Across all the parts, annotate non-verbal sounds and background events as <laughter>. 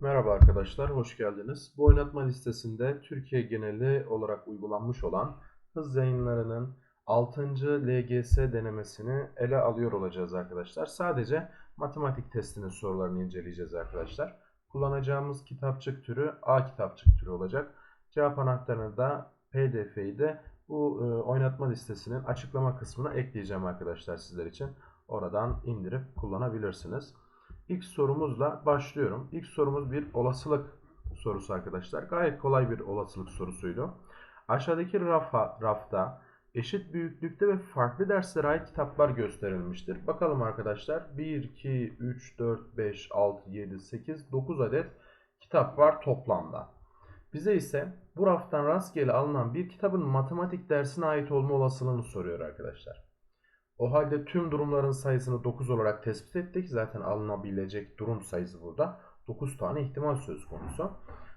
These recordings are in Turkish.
Merhaba arkadaşlar, hoş geldiniz. Bu oynatma listesinde Türkiye geneli olarak uygulanmış olan hız yayınlarının 6. LGS denemesini ele alıyor olacağız arkadaşlar. Sadece matematik testinin sorularını inceleyeceğiz arkadaşlar. Kullanacağımız kitapçık türü A kitapçık türü olacak. Cevap anahtarını da PDF'yi de bu e, oynatma listesinin açıklama kısmına ekleyeceğim arkadaşlar sizler için. Oradan indirip kullanabilirsiniz. İlk sorumuzla başlıyorum. İlk sorumuz bir olasılık sorusu arkadaşlar. Gayet kolay bir olasılık sorusuydu. Aşağıdaki rafa, rafta eşit büyüklükte ve farklı derslere ait kitaplar gösterilmiştir. Bakalım arkadaşlar 1, 2, 3, 4, 5, 6, 7, 8, 9 adet kitap var toplamda. Bize ise bu raftan rastgele alınan bir kitabın matematik dersine ait olma olasılığını soruyor arkadaşlar. O halde tüm durumların sayısını 9 olarak tespit ettik. Zaten alınabilecek durum sayısı burada. 9 tane ihtimal söz konusu.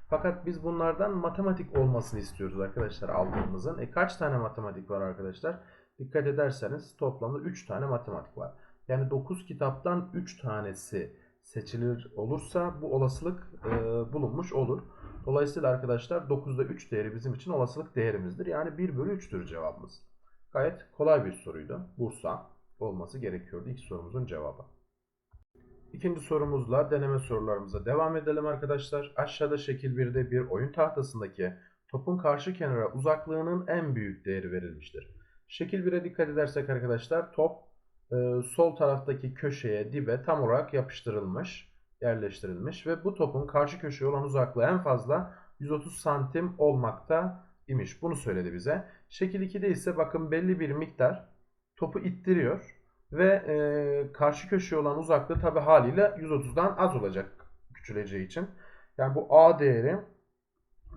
Fakat biz bunlardan matematik olmasını istiyoruz arkadaşlar aldığımızın. E kaç tane matematik var arkadaşlar? Dikkat ederseniz toplamda 3 tane matematik var. Yani 9 kitaptan 3 tanesi seçilir olursa bu olasılık e, bulunmuş olur. Dolayısıyla arkadaşlar 9'da 3 değeri bizim için olasılık değerimizdir. Yani 1 bölü 3'tür cevabımız. Gayet kolay bir soruydu. Bursa olması gerekiyordu ilk sorumuzun cevabı. İkinci sorumuzla deneme sorularımıza devam edelim arkadaşlar. Aşağıda şekil 1'de bir oyun tahtasındaki topun karşı kenara uzaklığının en büyük değeri verilmiştir. Şekil 1'e dikkat edersek arkadaşlar top e, sol taraftaki köşeye dibe tam olarak yapıştırılmış, yerleştirilmiş ve bu topun karşı köşeye olan uzaklığı en fazla 130 santim olmakta imiş. Bunu söyledi bize. Şekil 2'de ise bakın belli bir miktar topu ittiriyor ve e, karşı köşeye olan uzaklığı tabi haliyle 130'dan az olacak küçüleceği için. Yani bu A değeri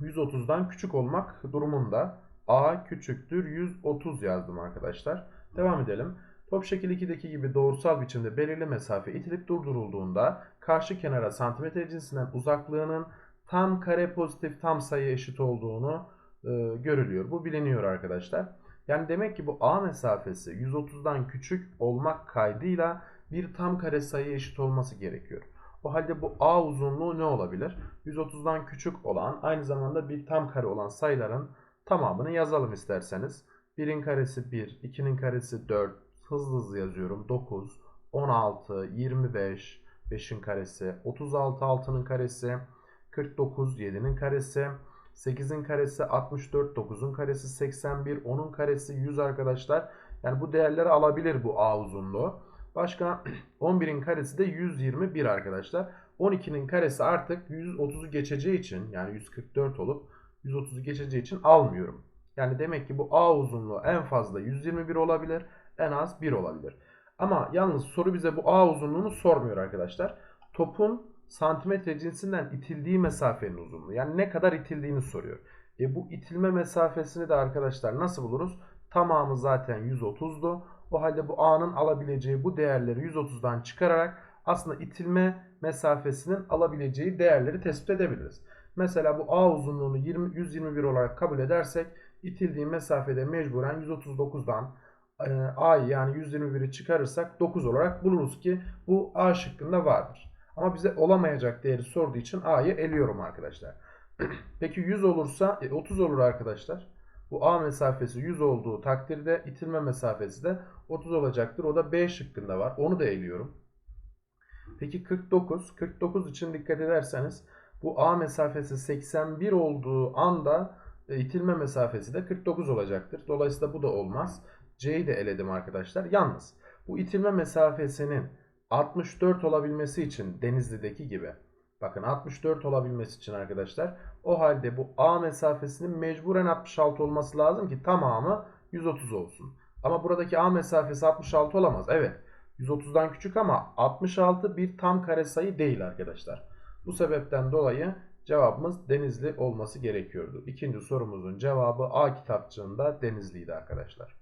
130'dan küçük olmak durumunda A küçüktür 130 yazdım arkadaşlar. Devam edelim. Top şekil 2'deki gibi doğrusal biçimde belirli mesafe itilip durdurulduğunda karşı kenara santimetre cinsinden uzaklığının tam kare pozitif tam sayı eşit olduğunu e, görülüyor. Bu biliniyor arkadaşlar. Yani demek ki bu A mesafesi 130'dan küçük olmak kaydıyla bir tam kare sayı eşit olması gerekiyor. O halde bu A uzunluğu ne olabilir? 130'dan küçük olan aynı zamanda bir tam kare olan sayıların tamamını yazalım isterseniz. 1'in karesi 1, 2'nin karesi 4, hızlı hızlı yazıyorum 9, 16, 25, 5'in karesi, 36 6'nın karesi, 49 7'nin karesi, 8'in karesi 64, 9'un karesi 81, 10'un karesi 100 arkadaşlar. Yani bu değerleri alabilir bu A uzunluğu. Başka <clears throat> 11'in karesi de 121 arkadaşlar. 12'nin karesi artık 130'u geçeceği için yani 144 olup 130'u geçeceği için almıyorum. Yani demek ki bu A uzunluğu en fazla 121 olabilir, en az 1 olabilir. Ama yalnız soru bize bu A uzunluğunu sormuyor arkadaşlar. Topun santimetre cinsinden itildiği mesafenin uzunluğu. Yani ne kadar itildiğini soruyor. E bu itilme mesafesini de arkadaşlar nasıl buluruz? Tamamı zaten 130'du. O halde bu A'nın alabileceği bu değerleri 130'dan çıkararak aslında itilme mesafesinin alabileceği değerleri tespit edebiliriz. Mesela bu A uzunluğunu 20, 121 olarak kabul edersek itildiği mesafede mecburen 139'dan e, A'yı yani 121'i çıkarırsak 9 olarak buluruz ki bu A şıkkında vardır. Ama bize olamayacak değeri sorduğu için A'yı eliyorum arkadaşlar. <clears throat> Peki 100 olursa e, 30 olur arkadaşlar. Bu A mesafesi 100 olduğu takdirde itilme mesafesi de 30 olacaktır. O da B şıkkında var. Onu da eliyorum. Peki 49. 49 için dikkat ederseniz bu A mesafesi 81 olduğu anda e, itilme mesafesi de 49 olacaktır. Dolayısıyla bu da olmaz. C'yi de eledim arkadaşlar. Yalnız bu itilme mesafesinin 64 olabilmesi için Denizli'deki gibi. Bakın 64 olabilmesi için arkadaşlar o halde bu A mesafesinin mecburen 66 olması lazım ki tamamı 130 olsun. Ama buradaki A mesafesi 66 olamaz. Evet 130'dan küçük ama 66 bir tam kare sayı değil arkadaşlar. Bu sebepten dolayı cevabımız Denizli olması gerekiyordu. İkinci sorumuzun cevabı A kitapçığında Denizli'ydi arkadaşlar.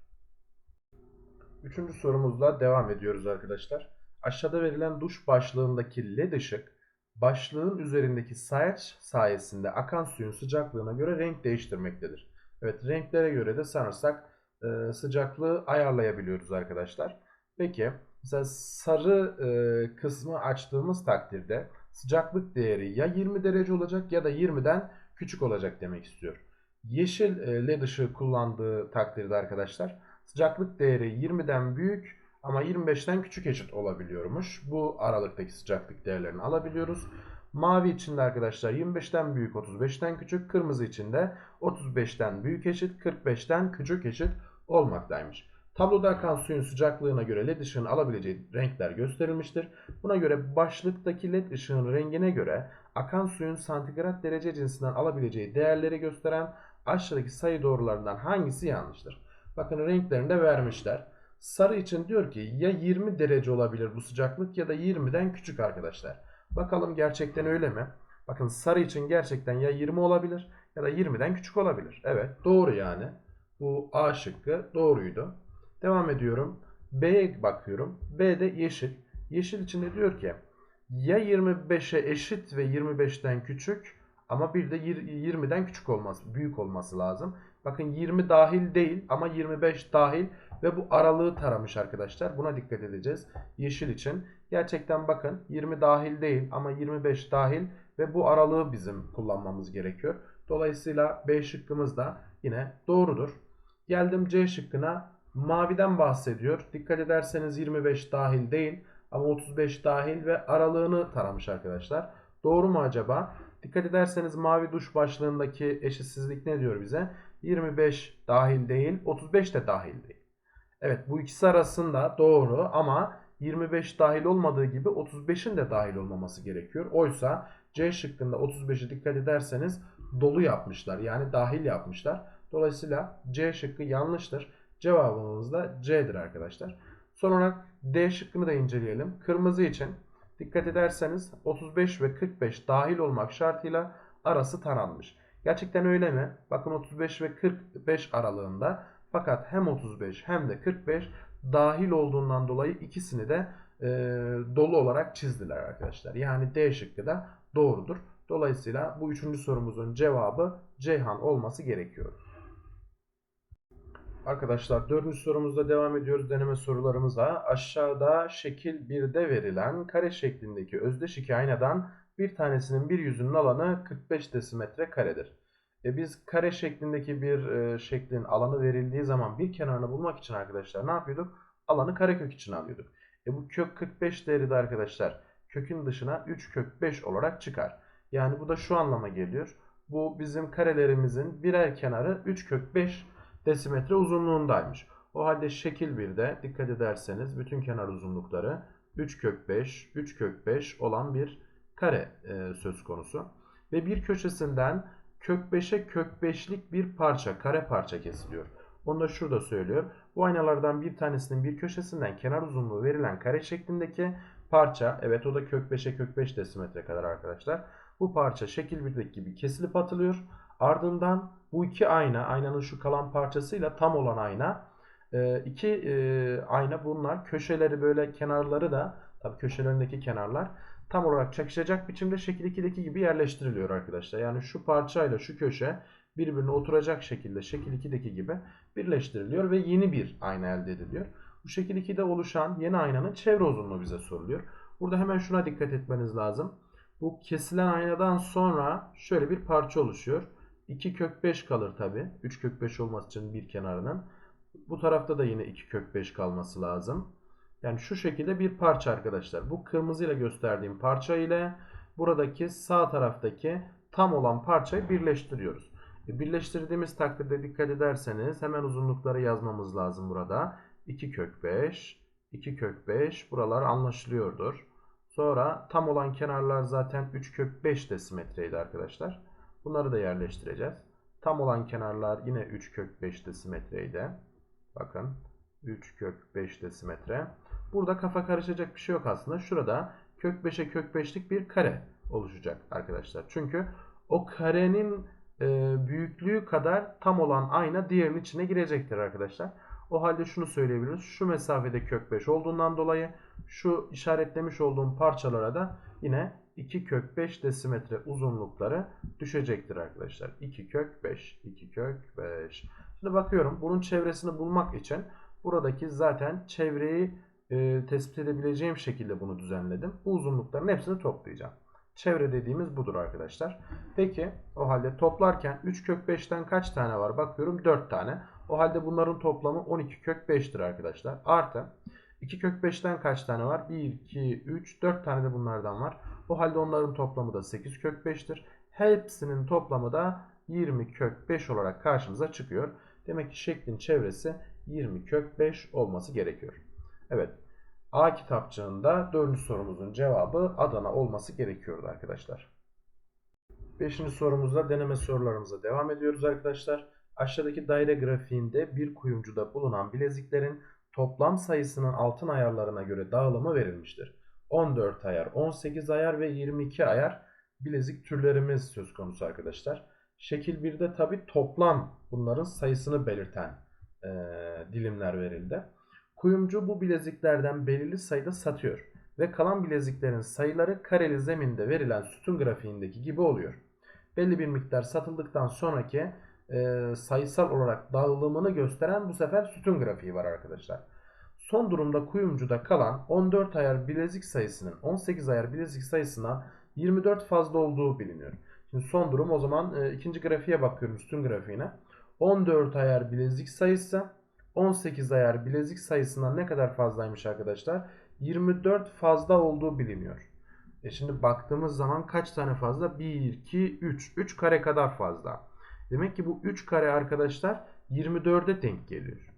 Üçüncü sorumuzla devam ediyoruz arkadaşlar. Aşağıda verilen duş başlığındaki led ışık başlığın üzerindeki sayaç sayesinde akan suyun sıcaklığına göre renk değiştirmektedir. Evet renklere göre de sanırsak e, sıcaklığı ayarlayabiliyoruz arkadaşlar. Peki mesela sarı e, kısmı açtığımız takdirde sıcaklık değeri ya 20 derece olacak ya da 20'den küçük olacak demek istiyor. Yeşil e, led ışığı kullandığı takdirde arkadaşlar sıcaklık değeri 20'den büyük ama 25'ten küçük eşit olabiliyormuş. Bu aralıktaki sıcaklık değerlerini alabiliyoruz. Mavi için de arkadaşlar 25'ten büyük 35'ten küçük. Kırmızı için de 35'ten büyük eşit 45'ten küçük eşit olmaktaymış. Tabloda akan suyun sıcaklığına göre led ışığın alabileceği renkler gösterilmiştir. Buna göre başlıktaki led ışığın rengine göre akan suyun santigrat derece cinsinden alabileceği değerleri gösteren aşağıdaki sayı doğrularından hangisi yanlıştır? Bakın renklerini de vermişler. Sarı için diyor ki ya 20 derece olabilir bu sıcaklık ya da 20'den küçük arkadaşlar. Bakalım gerçekten öyle mi? Bakın sarı için gerçekten ya 20 olabilir ya da 20'den küçük olabilir. Evet doğru yani. Bu A şıkkı doğruydu. Devam ediyorum. B'ye bakıyorum. B'de yeşil. Yeşil için de diyor ki ya 25'e eşit ve 25'ten küçük ama bir de 20'den küçük olması, büyük olması lazım. Bakın 20 dahil değil ama 25 dahil ve bu aralığı taramış arkadaşlar. Buna dikkat edeceğiz. Yeşil için. Gerçekten bakın 20 dahil değil ama 25 dahil ve bu aralığı bizim kullanmamız gerekiyor. Dolayısıyla B şıkkımız da yine doğrudur. Geldim C şıkkına. Maviden bahsediyor. Dikkat ederseniz 25 dahil değil ama 35 dahil ve aralığını taramış arkadaşlar. Doğru mu acaba? Dikkat ederseniz mavi duş başlığındaki eşitsizlik ne diyor bize? 25 dahil değil, 35 de dahil değil. Evet bu ikisi arasında doğru ama 25 dahil olmadığı gibi 35'in de dahil olmaması gerekiyor. Oysa C şıkkında 35'i dikkat ederseniz dolu yapmışlar. Yani dahil yapmışlar. Dolayısıyla C şıkkı yanlıştır. Cevabımız da C'dir arkadaşlar. Son olarak D şıkkını da inceleyelim. Kırmızı için dikkat ederseniz 35 ve 45 dahil olmak şartıyla arası taranmış. Gerçekten öyle mi? Bakın 35 ve 45 aralığında fakat hem 35 hem de 45 dahil olduğundan dolayı ikisini de e, dolu olarak çizdiler arkadaşlar. Yani D şıkkı da doğrudur. Dolayısıyla bu üçüncü sorumuzun cevabı Ceyhan olması gerekiyor. Arkadaşlar dördüncü sorumuzda devam ediyoruz deneme sorularımıza. Aşağıda şekil 1'de verilen kare şeklindeki özdeş iki aynadan bir tanesinin bir yüzünün alanı 45 desimetre karedir. E biz kare şeklindeki bir e, şeklin alanı verildiği zaman bir kenarını bulmak için arkadaşlar ne yapıyorduk? Alanı karekök için alıyorduk. E bu kök 45 değeri de arkadaşlar kökün dışına 3 kök 5 olarak çıkar. Yani bu da şu anlama geliyor. Bu bizim karelerimizin birer kenarı 3 kök 5 desimetre uzunluğundaymış. O halde şekil 1'de dikkat ederseniz bütün kenar uzunlukları 3 kök 5, 3 kök 5 olan bir kare e, söz konusu. Ve bir köşesinden kök 5'e kök 5'lik bir parça, kare parça kesiliyor. Onu da şurada söylüyor. Bu aynalardan bir tanesinin bir köşesinden kenar uzunluğu verilen kare şeklindeki parça, evet o da kök 5'e kök 5 desimetre kadar arkadaşlar. Bu parça şekil 1'deki gibi kesilip atılıyor. Ardından bu iki ayna, aynanın şu kalan parçasıyla tam olan ayna, e, iki e, ayna bunlar. Köşeleri böyle kenarları da, tabii köşelerindeki kenarlar tam olarak çakışacak biçimde şekil 2'deki gibi yerleştiriliyor arkadaşlar. Yani şu parçayla şu köşe birbirine oturacak şekilde şekil 2'deki gibi birleştiriliyor ve yeni bir ayna elde ediliyor. Bu şekil 2'de oluşan yeni aynanın çevre uzunluğu bize soruluyor. Burada hemen şuna dikkat etmeniz lazım. Bu kesilen aynadan sonra şöyle bir parça oluşuyor. 2 kök 5 kalır tabi. 3 kök 5 olması için bir kenarının. Bu tarafta da yine 2 kök 5 kalması lazım. Yani şu şekilde bir parça arkadaşlar. Bu kırmızıyla gösterdiğim parça ile buradaki sağ taraftaki tam olan parçayı birleştiriyoruz. E birleştirdiğimiz takdirde dikkat ederseniz hemen uzunlukları yazmamız lazım burada. 2 kök 5, 2 kök 5 buralar anlaşılıyordur. Sonra tam olan kenarlar zaten 3 kök 5 desimetreydi arkadaşlar. Bunları da yerleştireceğiz. Tam olan kenarlar yine 3 kök 5 desimetreydi. Bakın 3 kök 5 desimetre. Burada kafa karışacak bir şey yok aslında. Şurada kök 5'e kök 5'lik bir kare oluşacak arkadaşlar. Çünkü o karenin e, büyüklüğü kadar tam olan ayna diğerinin içine girecektir arkadaşlar. O halde şunu söyleyebiliriz. Şu mesafede kök 5 olduğundan dolayı şu işaretlemiş olduğum parçalara da yine 2 kök 5 desimetre uzunlukları düşecektir arkadaşlar. 2 kök 5, 2 kök 5. Şimdi bakıyorum bunun çevresini bulmak için buradaki zaten çevreyi e, tespit edebileceğim şekilde bunu düzenledim. Bu uzunlukların hepsini toplayacağım. Çevre dediğimiz budur arkadaşlar. Peki o halde toplarken 3 kök 5'ten kaç tane var? Bakıyorum 4 tane. O halde bunların toplamı 12 kök 5'tir arkadaşlar. Artı 2 kök 5'ten kaç tane var? 1, 2, 3, 4 tane de bunlardan var. O halde onların toplamı da 8 kök 5'tir. Hepsinin toplamı da 20 kök 5 olarak karşımıza çıkıyor. Demek ki şeklin çevresi 20 kök 5 olması gerekiyor. Evet. A kitapçığında 4. sorumuzun cevabı Adana olması gerekiyordu arkadaşlar. 5. sorumuzda deneme sorularımıza devam ediyoruz arkadaşlar. Aşağıdaki daire grafiğinde bir kuyumcuda bulunan bileziklerin toplam sayısının altın ayarlarına göre dağılımı verilmiştir. 14 ayar, 18 ayar ve 22 ayar bilezik türlerimiz söz konusu arkadaşlar. Şekil 1'de tabi toplam bunların sayısını belirten e, dilimler verildi. Kuyumcu bu bileziklerden belirli sayıda satıyor ve kalan bileziklerin sayıları kareli zeminde verilen sütun grafiğindeki gibi oluyor. Belli bir miktar satıldıktan sonraki e, sayısal olarak dağılımını gösteren bu sefer sütun grafiği var arkadaşlar. Son durumda kuyumcuda kalan 14 ayar bilezik sayısının 18 ayar bilezik sayısından 24 fazla olduğu biliniyor. Şimdi son durum o zaman e, ikinci grafiğe bakıyorum sütun grafiğine. 14 ayar bilezik sayısı 18 ayar bilezik sayısından ne kadar fazlaymış arkadaşlar? 24 fazla olduğu biliniyor. E şimdi baktığımız zaman kaç tane fazla? 1, 2, 3. 3 kare kadar fazla. Demek ki bu 3 kare arkadaşlar 24'e denk geliyor.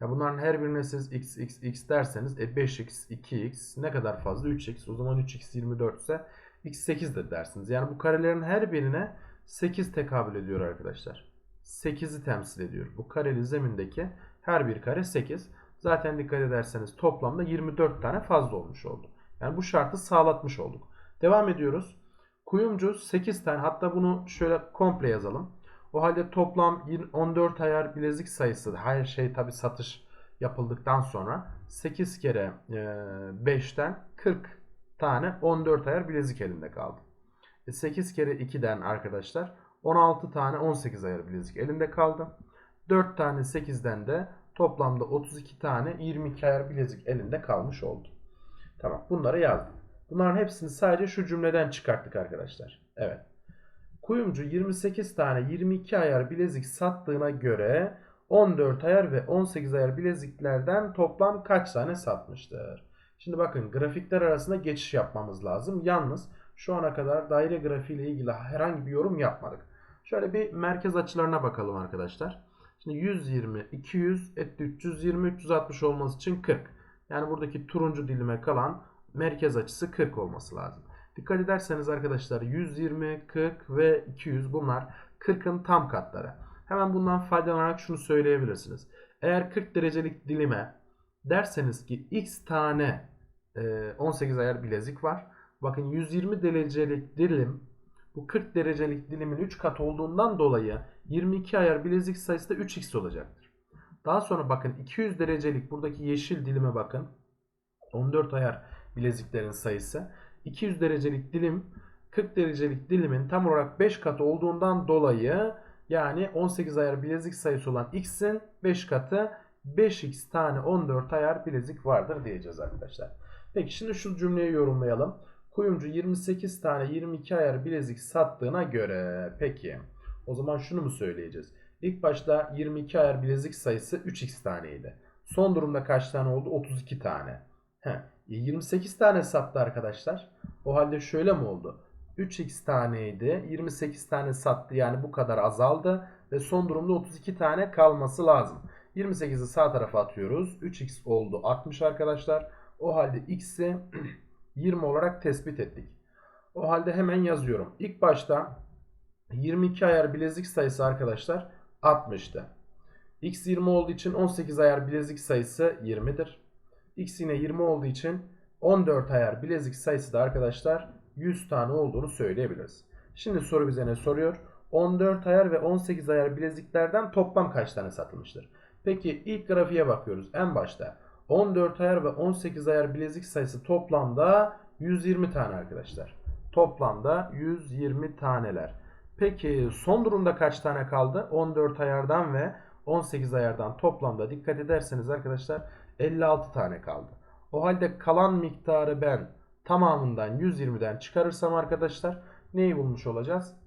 Ya bunların her birine siz x, x, x derseniz e 5x, 2x ne kadar fazla? 3x. O zaman 3x 24 ise x 8'dir dersiniz. Yani bu karelerin her birine 8 tekabül ediyor arkadaşlar. 8'i temsil ediyor. Bu kareli zemindeki her bir kare 8. Zaten dikkat ederseniz toplamda 24 tane fazla olmuş oldu. Yani bu şartı sağlatmış olduk. Devam ediyoruz. Kuyumcu 8 tane hatta bunu şöyle komple yazalım. O halde toplam 14 ayar bilezik sayısı her şey tabi satış yapıldıktan sonra 8 kere 5'ten 40 tane 14 ayar bilezik elinde kaldı. 8 kere 2'den arkadaşlar 16 tane 18 ayar bilezik elinde kaldı. 4 tane 8'den de toplamda 32 tane 22 ayar bilezik elinde kalmış oldu. Tamam bunları yazdım. Bunların hepsini sadece şu cümleden çıkarttık arkadaşlar. Evet. Kuyumcu 28 tane 22 ayar bilezik sattığına göre 14 ayar ve 18 ayar bileziklerden toplam kaç tane satmıştır? Şimdi bakın grafikler arasında geçiş yapmamız lazım. Yalnız şu ana kadar daire grafiği ile ilgili herhangi bir yorum yapmadık. Şöyle bir merkez açılarına bakalım arkadaşlar. Şimdi 120, 200, etti 320, 360 olması için 40. Yani buradaki turuncu dilime kalan merkez açısı 40 olması lazım. Dikkat ederseniz arkadaşlar 120, 40 ve 200 bunlar 40'ın tam katları. Hemen bundan faydalanarak şunu söyleyebilirsiniz. Eğer 40 derecelik dilime derseniz ki x tane 18 ayar bilezik var. Bakın 120 derecelik dilim bu 40 derecelik dilimin 3 kat olduğundan dolayı 22 ayar bilezik sayısı da 3x olacaktır. Daha sonra bakın 200 derecelik buradaki yeşil dilime bakın. 14 ayar bileziklerin sayısı. 200 derecelik dilim 40 derecelik dilimin tam olarak 5 katı olduğundan dolayı yani 18 ayar bilezik sayısı olan x'in 5 katı 5x tane 14 ayar bilezik vardır diyeceğiz arkadaşlar. Peki şimdi şu cümleyi yorumlayalım. Kuyumcu 28 tane 22 ayar bilezik sattığına göre peki o zaman şunu mu söyleyeceğiz? İlk başta 22 ayar bilezik sayısı 3x taneydi. Son durumda kaç tane oldu? 32 tane. He, 28 tane sattı arkadaşlar. O halde şöyle mi oldu? 3x taneydi. 28 tane sattı yani bu kadar azaldı. Ve son durumda 32 tane kalması lazım. 28'i sağ tarafa atıyoruz. 3x oldu 60 arkadaşlar. O halde x'i <clears throat> 20 olarak tespit ettik. O halde hemen yazıyorum. İlk başta 22 ayar bilezik sayısı arkadaşlar 60'tı. X 20 olduğu için 18 ayar bilezik sayısı 20'dir. X yine 20 olduğu için 14 ayar bilezik sayısı da arkadaşlar 100 tane olduğunu söyleyebiliriz. Şimdi soru bize ne soruyor? 14 ayar ve 18 ayar bileziklerden toplam kaç tane satılmıştır? Peki ilk grafiğe bakıyoruz. En başta 14 ayar ve 18 ayar bilezik sayısı toplamda 120 tane arkadaşlar. Toplamda 120 taneler. Peki son durumda kaç tane kaldı? 14 ayardan ve 18 ayardan toplamda dikkat ederseniz arkadaşlar 56 tane kaldı. O halde kalan miktarı ben tamamından 120'den çıkarırsam arkadaşlar neyi bulmuş olacağız? <clears throat>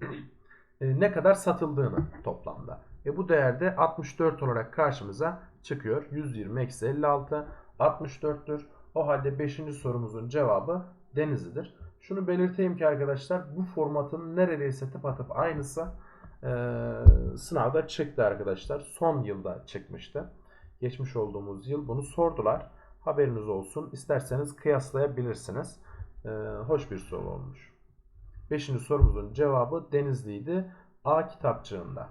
E, ne kadar satıldığını toplamda. E bu değerde 64 olarak karşımıza çıkıyor. 120 eksi 56 64'tür. O halde 5. sorumuzun cevabı Denizli'dir. Şunu belirteyim ki arkadaşlar bu formatın neredeyse tıpatıp aynısı e, sınavda çıktı arkadaşlar. Son yılda çıkmıştı. Geçmiş olduğumuz yıl bunu sordular. Haberiniz olsun. İsterseniz kıyaslayabilirsiniz. E, hoş bir soru olmuş. Beşinci sorumuzun cevabı Denizli'ydi. A kitapçığında.